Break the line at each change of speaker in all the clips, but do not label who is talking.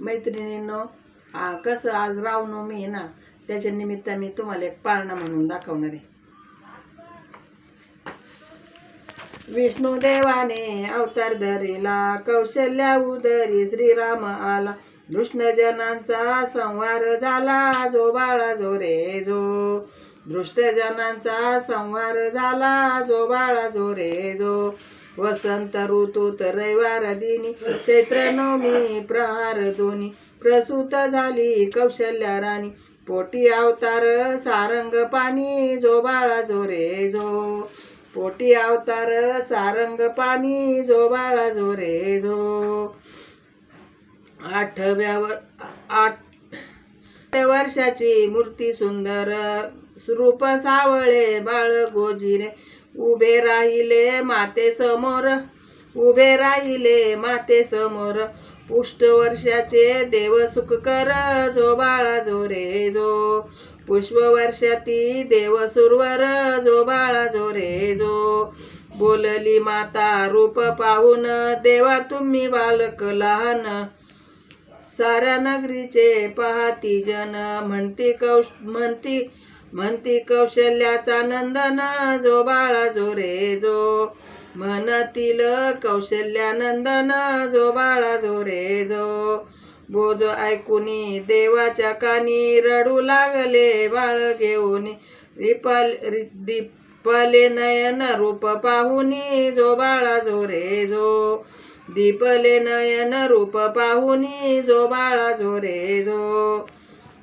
मैत्रिणींनो आ, कसं आज रावनवमी आहे ना त्याच्या निमित्त मी तुम्हाला एक पाळणा म्हणून दाखवणार आहे. विष्णुदेवाने अवतार धरिला कौशल्या उदरी श्रीराम आला दृष्णजनांचा संवार झाला जो बाळा जो रे जो. दृष्टजनांचा संवार झाला जो बाळा जो रे जो. वसंत ऋतूत रविवार दिनी चैत्र नवमी प्रहार दोनी. प्रसूत झाली कौशल्या राणी. पोटी अवतार सारंग पाणी जो बाळा जो रे जो. पोटी अवतार सारंग पाणी जो बाळा जो रे जो. आठव्यावर आठ वर्षाची मूर्ती सुंदर रूप सावळे बाळ गोजिरे उभे राहिले माते समोर. उभे राहिले माते समोर. पुष्ट वर्षाचे देव सुख कर जो बाळा जो रे जो. पुष्प वर्षाती देव सुरवर जो बाळा जो रे जो. बोलली माता रूप पाहून देवा तुम्ही बालक लहान. साऱ्या नगरीचे पाहती जन म्हणती कौश म्हणती म्हणती कौशल्याचा नंदन जो बाळा जो रे जो. म्हणतील कौशल्यानंदन जो बाळा जो रे जो. बोज ऐकुनी देवाच्या कानी रडू लागले बाळ घेऊन. रिपल रि- दीपले नयन रूप पाहुनी जो बाळा जो रे जो. दीपले नयन रूप पाहुनी जो बाळा जो रे जो.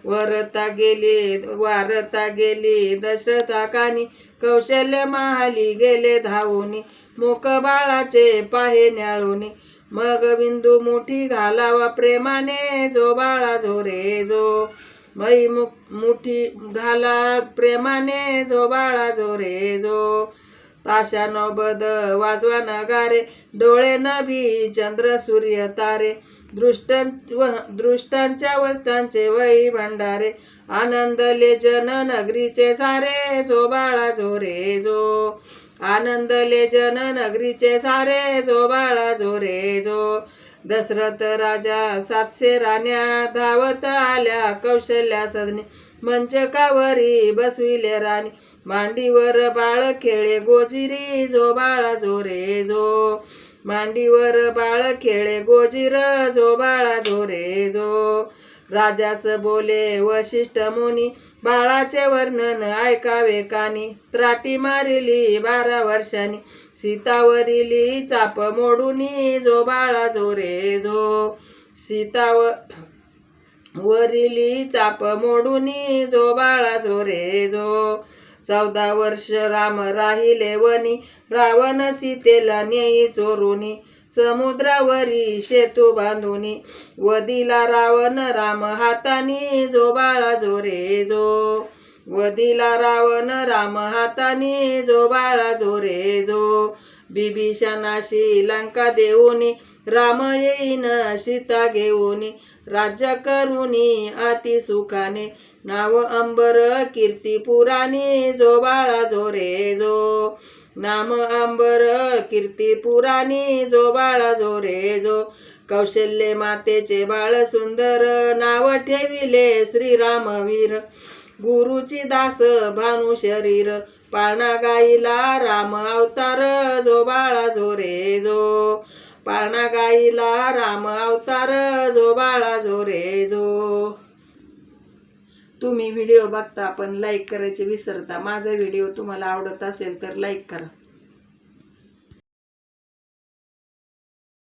वरता गेली वारता गेली दशरथा कानी कौशल्य महाली गेले धावूनी मोक बाळाचे पाहे न्याळूनी. मग बिंदू मुठी घालावा प्रेमाने जो बाळा जो रे जो. मई मु मुठी घाला प्रेमाने जो बाळा जो रे जो. ताशा नोबद वाजवा नगारे डोळे नभी चंद्र सूर्य तारे. दृष्ट दृष्टांच्या वस्तांचे वही भंडारे आनंदले जन नगरीचे सारे जो बाळा जो रे जो. आनंदले जन नगरीचे सारे जो बाळा जो रे जो. दशरथ राजा सातशे राण्या धावत आल्या कौशल्या सदनी मंचकावरी बसविले राणी. मांडीवर बाळ खेळे गोजिरी जो बाळा जो रे जो. मांडीवर बाळ खेळे गोजिर जो बाळा जो रे जो. राजास बोले वशिष्ठ मुनी बाळाचे वर्णन ऐकावे कानी. त्राटी मारिली बारा वर्षांनी सीतावरीली चाप मोडूनी जो बाळा जो रे जो. सीताव वरिली चाप मोडूनी जो बाळा जो रे जो. चौदा वर्ष राम राहिले वनी रावण सीतेला नेई चोरुनी समुद्रावरी शेतू बांधुनी वदिला रावण राम हातानी जो बाळा जो रे जो वदिला रावण राम हातानी जो बाळा जो रे जो बिभीषणाशी लंका देऊनी राम येईन सीता घेऊनी राज्य करुनी अति सुखाने. नाव अंबर कीर्ती पुराणी जो बाळा जो रे जो. नाम अंबर कीर्ती पुराणी जो बाळा जो रे जो. कौशल्य मातेचे बाळ सुंदर नाव ठेविले श्रीरामवीर. गुरुची दास भानु शरीर. पाळणा गाईला राम अवतार जो बाळा जो रे जो. पाळणा गाईला राम अवतार जो बाळा जो रे जो. तुम्ही व्हिडिओ बघता पण लाईक करायचे विसरता. माझा व्हिडिओ तुम्हाला आवडत असेल तर लाईक करा.